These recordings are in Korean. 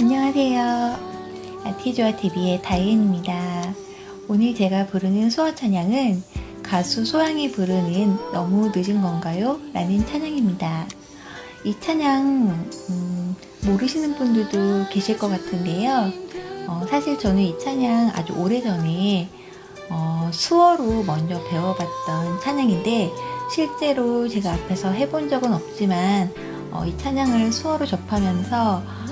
안녕하세요. 아티조아 TV의 다이앤입니다. 오늘 제가 부르는 수어 찬양은 가수 소양이 부르는 너무 늦은 건가요? 라는 찬양입니다. 이 찬양 음, 모르시는 분들도 계실 것 같은데요. 어, 사실 저는 이 찬양 아주 오래전에 어, 수어로 먼저 배워봤던 찬양인데 실제로 제가 앞에서 해본 적은 없지만 어, 이 찬양을 수어로 접하면서 어,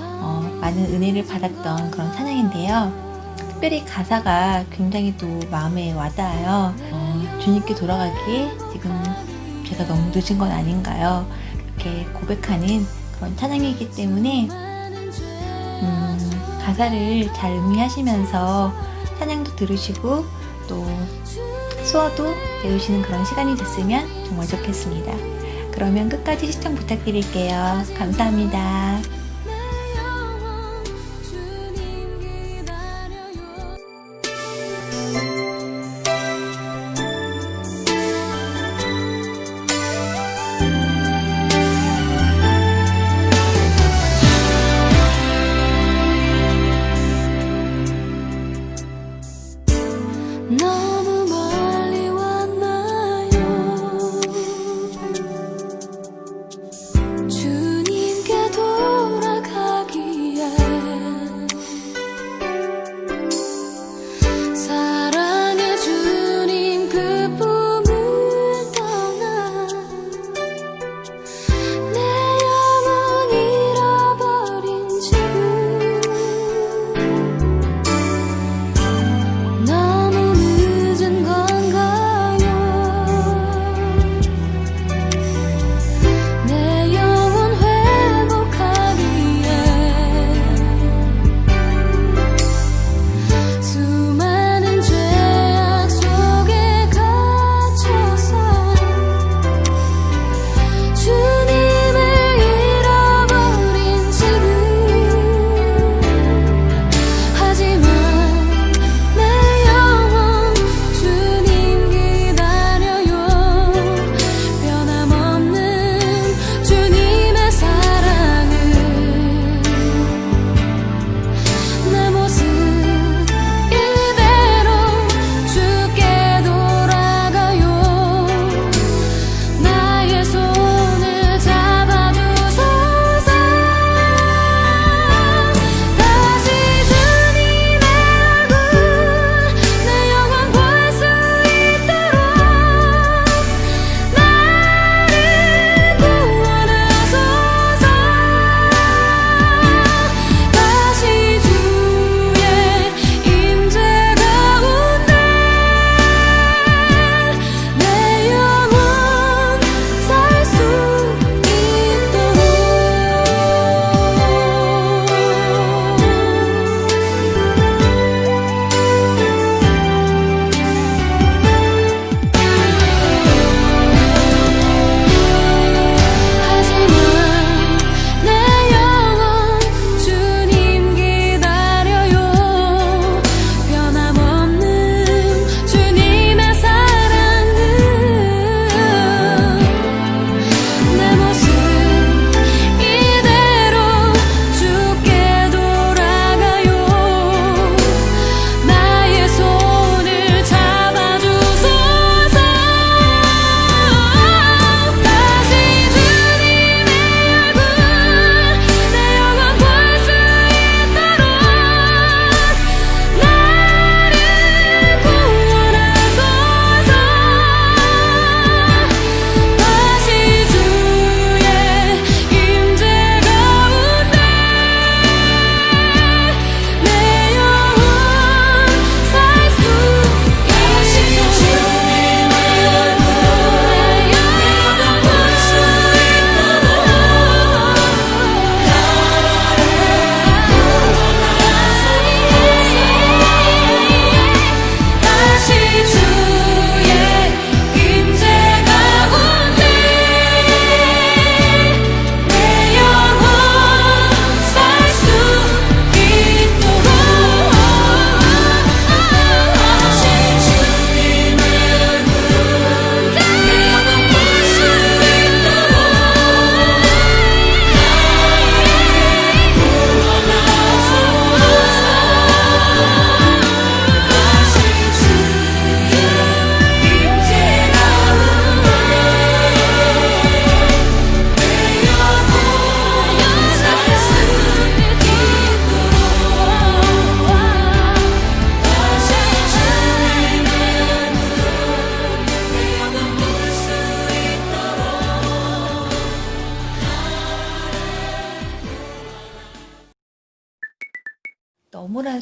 많은 은혜를 받았던 그런 찬양인데요. 특별히 가사가 굉장히 또 마음에 와닿아요. 어, 주님께 돌아가기에 지금 제가 너무 늦은 건 아닌가요? 이렇게 고백하는 그런 찬양이기 때문에 음, 가사를 잘 음미하시면서 찬양도 들으시고 또 수어도 배우시는 그런 시간이 됐으면 정말 좋겠습니다. 그러면 끝까지 시청 부탁드릴게요. 감사합니다.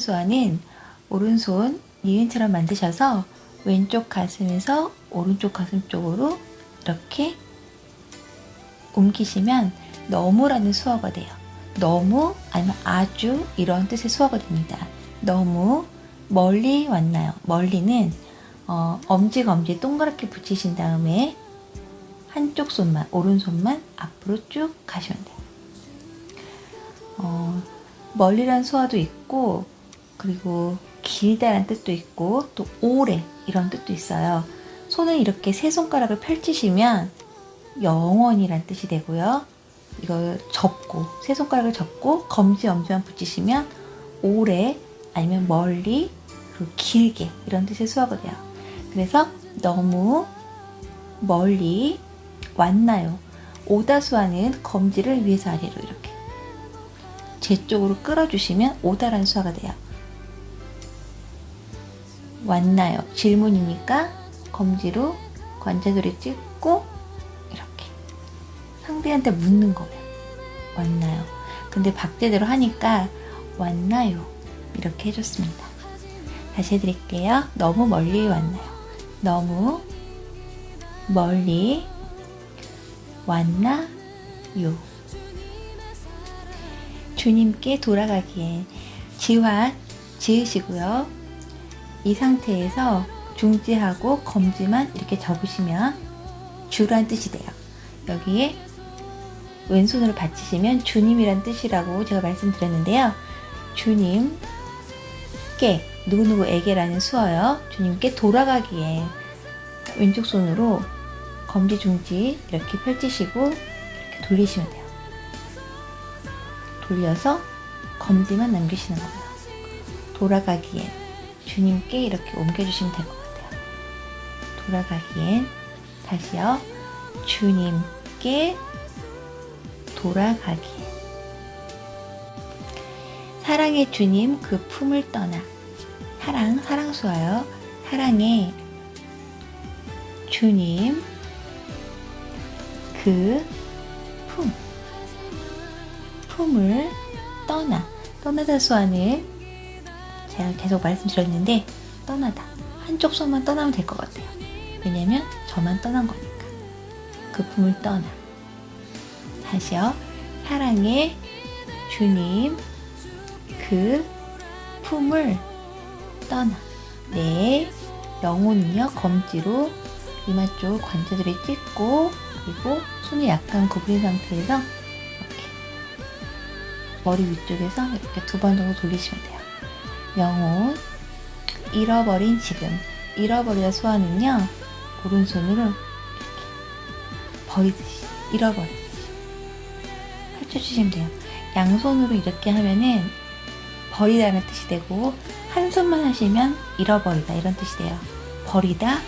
너무란 수화는 오른손 니은처럼 만드셔서 왼쪽 가슴에서 오른쪽 가슴 쪽으로 이렇게 옮기시면 너무라는 수어가 돼요. 너무 아니면 아주 이런 뜻의 수어가 됩니다. 너무 멀리 왔나요? 멀리는 어, 엄지 검지 동그랗게 붙이신 다음에 한쪽 손만 오른손만 앞으로 쭉 가시면 돼요. 어, 멀리란 수화도 있고 그리고 길다란 뜻도 있고 또 오래 이런 뜻도 있어요. 손을 이렇게 세 손가락을 펼치시면 영원이란 뜻이 되고요. 이걸 접고 세 손가락을 접고 검지 엄지만 붙이시면 오래 아니면 멀리 그리고 길게 이런 뜻의 수화가 돼요. 그래서 너무 멀리 왔나요? 오다 수화는 검지를 위에서 아래로 이렇게 제 쪽으로 끌어주시면 오다라는 수화가 돼요. 왔나요? 질문이니까 검지로 관자놀이 찍고 이렇게 상대한테 묻는 거예요. 왔나요? 근데 박대대로 하니까 왔나요? 이렇게 해줬습니다. 다시 해드릴게요. 너무 멀리 왔나요? 너무 멀리 왔나요? 주님께 돌아가기에 지화 지으시고요. 이 상태에서 중지하고 검지만 이렇게 접으시면 주란 뜻이 돼요. 여기에 왼손으로 받치시면 주님이란 뜻이라고 제가 말씀드렸는데요. 주님께 누구누구에게라는 수어요. 주님께 돌아가기에 왼쪽 손으로 검지 중지 이렇게 펼치시고 이렇게 돌리시면 돼요. 돌려서 검지만 남기시는 거예요. 돌아가기엔 주님께 이렇게 옮겨주시면 될 것 같아요. 돌아가기엔 다시요. 주님께 돌아가기엔 사랑의 주님 그 품을 떠나 사랑 사랑수와요. 사랑의 주님 그 품, 품을 떠나. 떠나다 수화는 제가 계속 말씀드렸는데 떠나다. 한쪽 손만 떠나면 될 것 같아요. 왜냐면 저만 떠난 거니까. 그 품을 떠나. 다시요. 사랑의 주님 그 품을 떠나. 내 영혼이요 검지로 이마 쪽 관자들을 찍고 그리고 손을 약간 구부린 상태에서 이렇게 머리 위쪽에서 이렇게 두 번 정도 돌리시면 돼요. 영혼 잃어버린 지금 잃어버리다 소화는요 오른손으로 이렇게 버리듯이 잃어버리듯이 펼쳐주시면 돼요. 양손으로 이렇게 하면은 버리다는 뜻이 되고 한 손만 하시면 잃어버리다 이런 뜻이 돼요. 버리다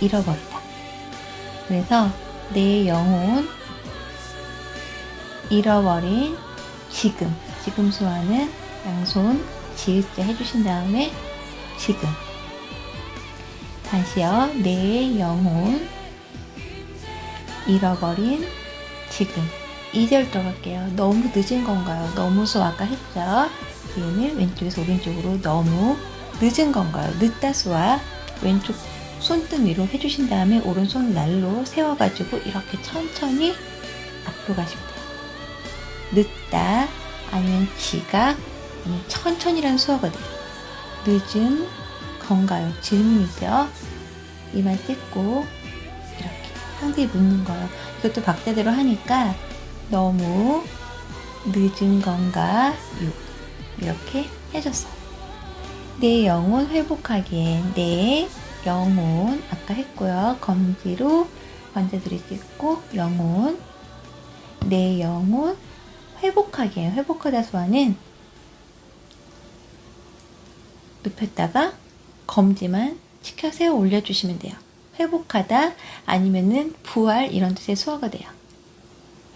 잃어버리다. 그래서 내 영혼 잃어버린 지금 지금 수화는 양손 지읒자 해주신 다음에 지금. 다시요 내 영혼 잃어버린 지금. 2절 들어갈게요. 너무 늦은 건가요? 너무 수 아까 했죠? 뒤에는 왼쪽에서 오른쪽으로 너무 늦은 건가요? 늦다 수와 왼쪽 손등 위로 해주신 다음에 오른손 날로 세워가지고 이렇게 천천히 앞으로 돼요. 늦다 아니면 지각 천천히라는 수어가 돼요. 늦은 건가요? 질문이죠. 이마 찍고 이렇게 상대에 묻는 거예요. 이것도 박자대로 하니까 너무 늦은 건가요? 이렇게 해줬어요. 내 영혼 회복하기엔 내 영혼 아까 했고요. 검지로 관자들이 찍고 영혼 내 영혼 회복하기에 회복하다 소화는 눕혔다가 검지만 치켜 세워 올려주시면 돼요. 회복하다 아니면은 부활 이런 뜻의 수어가 돼요.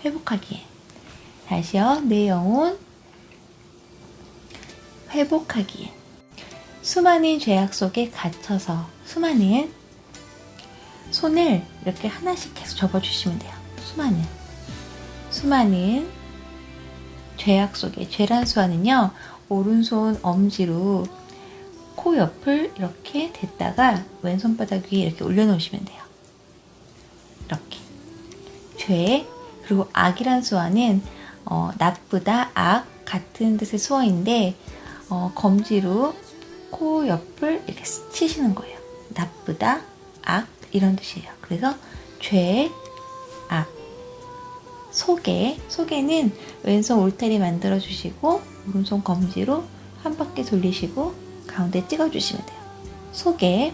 회복하기에 다시요. 내 영혼 회복하기에 수많은 죄악 속에 갇혀서 수많은 손을 이렇게 하나씩 계속 접어주시면 돼요. 수많은 수많은 죄악 속에 죄란 수화는요 오른손 엄지로 코 옆을 이렇게 댔다가 왼손바닥 위에 이렇게 올려놓으시면 돼요. 이렇게. 죄, 그리고 악이란 수어는 어, 나쁘다, 악 같은 뜻의 수어인데 어, 검지로 코 옆을 이렇게 치시는 거예요. 나쁘다, 악 이런 뜻이에요. 그래서 죄, 악. 소개, 소개는 왼손 울타리 만들어 주시고 오른손 검지로 한 바퀴 돌리시고 가운데 찍어 주시면 돼요. 소개.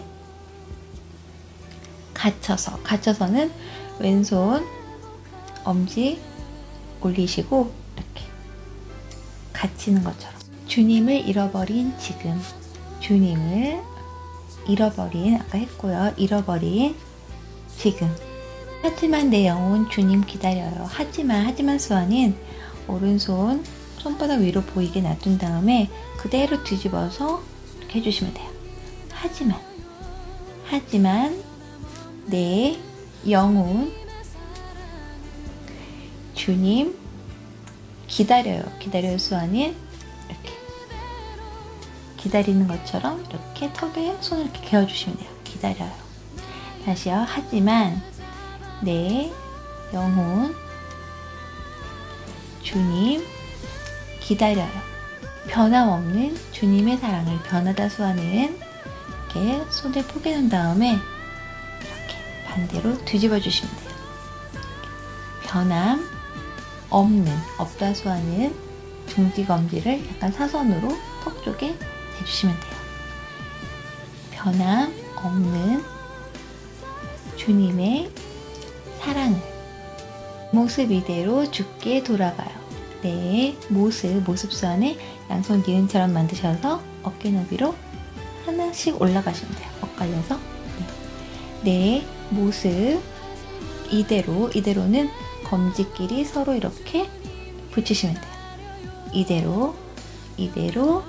갇혀서, 갇혀서는 왼손 엄지 올리시고 이렇게 갇히는 것처럼 주님을 잃어버린 지금 주님을 잃어버린 아까 했고요 잃어버린 지금 하지만 내 영혼 주님 기다려요 하지만 하지만 수아는 오른손 손바닥 위로 보이게 놔둔 다음에 그대로 뒤집어서 이렇게 해주시면 돼요 하지만 하지만 내 영혼 주님 기다려요. 기다려요 수아는 이렇게 기다리는 것처럼 이렇게 턱에 손을 이렇게 개어주시면 돼요. 기다려요. 다시요. 하지만 내 영혼 주님 기다려요. 변함없는 주님의 사랑을 변하다 수아는 이렇게 손을 포개놓은 다음에 이렇게 반대로 뒤집어 주시면 돼요. 변함 없는 없다 수하는 중지 검지를 약간 사선으로 턱 쪽에 대주시면 돼요. 변함 없는 주님의 사랑을 모습 이대로 죽게 돌아가요. 네, 모습 모습 수안에 양손 니은처럼 만드셔서 어깨 너비로 하나씩 올라가시면 돼요. 엇갈려서 네, 네 모습 이대로 이대로는 검지끼리 서로 이렇게 붙이시면 돼요. 이대로 이대로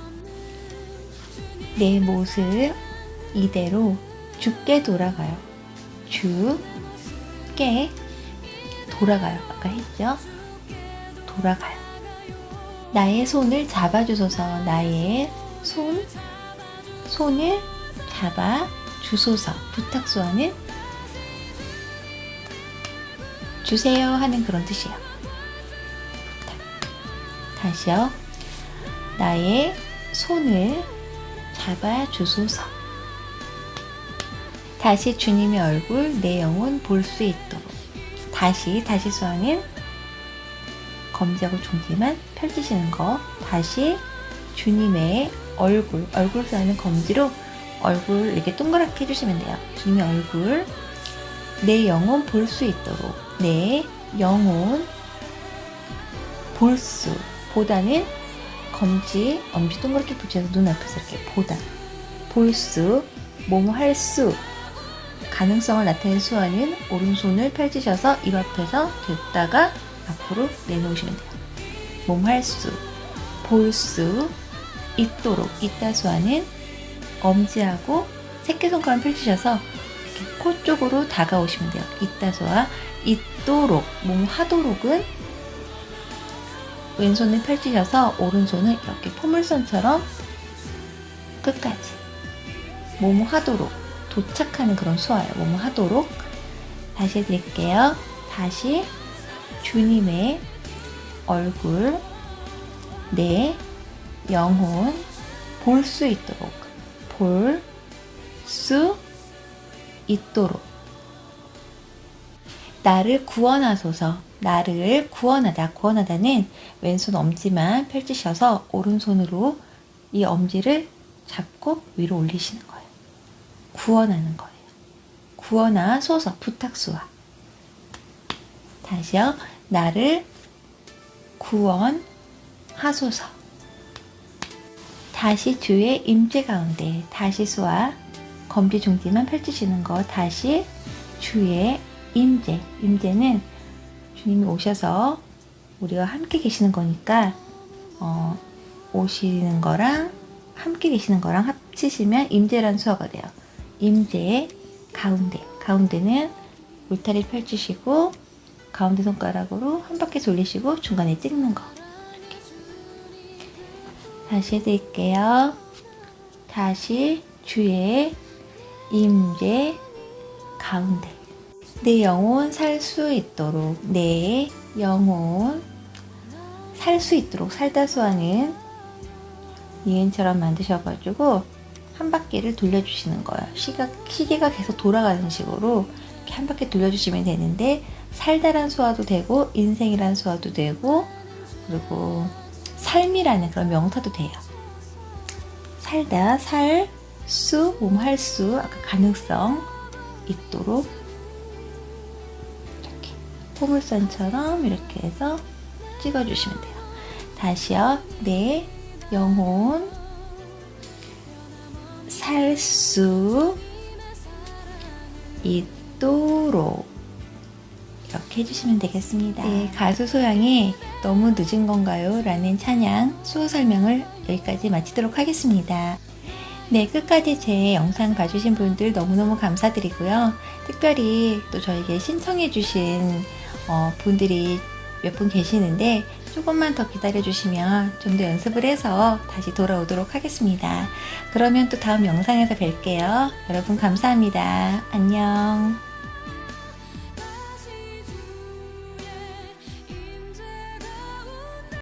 내 모습 이대로 죽게 돌아가요. 죽게 돌아가요. 아까 했죠? 돌아가요. 나의 손을 잡아주소서. 나의 손 손을 잡아 주소서. 부탁 소원은 주세요 하는 그런 뜻이에요. 다시요. 나의 손을 잡아 주소서. 다시 주님의 얼굴 내 영혼 볼 수 있도록. 다시 다시 수하는 검지하고 종지만 펼치시는 거. 다시 주님의 얼굴 얼굴 수하는 검지로 얼굴 이렇게 동그랗게 해주시면 돼요. 주님의 얼굴. 내 영혼 볼 수 있도록. 내 영혼 볼 수. 보다는 검지 엄지 동그랗게 붙여서 눈앞에서 이렇게 보다. 볼수 뭐뭐 할 수. 가능성을 나타낸 수화는 오른손을 펼치셔서 입 앞에서 됐다가 앞으로 내놓으시면 돼요. 몸할 수, 볼 수 있도록 있다 수화는 엄지하고 새끼손가락 펼치셔서 코 쪽으로 다가오시면 돼요. 있다소와 있도록 몸 하도록은 왼손을 펼치셔서 오른손을 이렇게 포물선처럼 끝까지 몸 하도록 도착하는 그런 수화예요. 몸 하도록 다시 해드릴게요. 다시 주님의 얼굴 내 영혼 볼 수 있도록 볼 수 있도록. 나를 구원하소서. 나를 구원하다. 구원하다는 왼손 엄지만 펼치셔서 오른손으로 이 엄지를 잡고 위로 올리시는 거예요. 구원하는 거예요. 구원하소서. 부탁수와 다시요. 나를 구원하소서. 다시 주의 임재 가운데 다시 수와 검지 중지만 펼치시는 거 다시 주의 임재. 임재는 주님이 오셔서 우리가 함께 계시는 거니까 어, 오시는 거랑 함께 계시는 거랑 합치시면 임재란 수어가 돼요. 임재 가운데. 가운데는 울타리 펼치시고 가운데 손가락으로 한 바퀴 돌리시고 중간에 찍는 거. 다시 해드릴게요. 다시 주에 임재 가운데 내 영혼 살 수 있도록 내 영혼 살 수 있도록 살다 수하는 니은처럼 만드셔가지고 한 바퀴를 돌려주시는 거예요. 시가, 시계가 계속 돌아가는 식으로 이렇게 한 바퀴 돌려주시면 되는데 살다란 수화도 되고 인생이란 수화도 되고 그리고 삶이라는 그런 명사도 돼요. 살다, 살, 수, 몸 할 수, 아까 가능성 있도록 이렇게 포물선처럼 이렇게 해서 찍어주시면 돼요. 다시요. 내 영혼 살 수 있도록 이렇게 해주시면 되겠습니다. 네, 가수 소양이 너무 늦은 건가요? 라는 찬양 수호 설명을 여기까지 마치도록 하겠습니다. 네, 끝까지 제 영상 봐주신 분들 너무너무 감사드리고요. 특별히 또 저에게 신청해주신 어, 분들이 몇 분 계시는데 조금만 더 기다려주시면 좀 더 연습을 해서 다시 돌아오도록 하겠습니다. 그러면 또 다음 영상에서 뵐게요. 여러분 감사합니다. 안녕.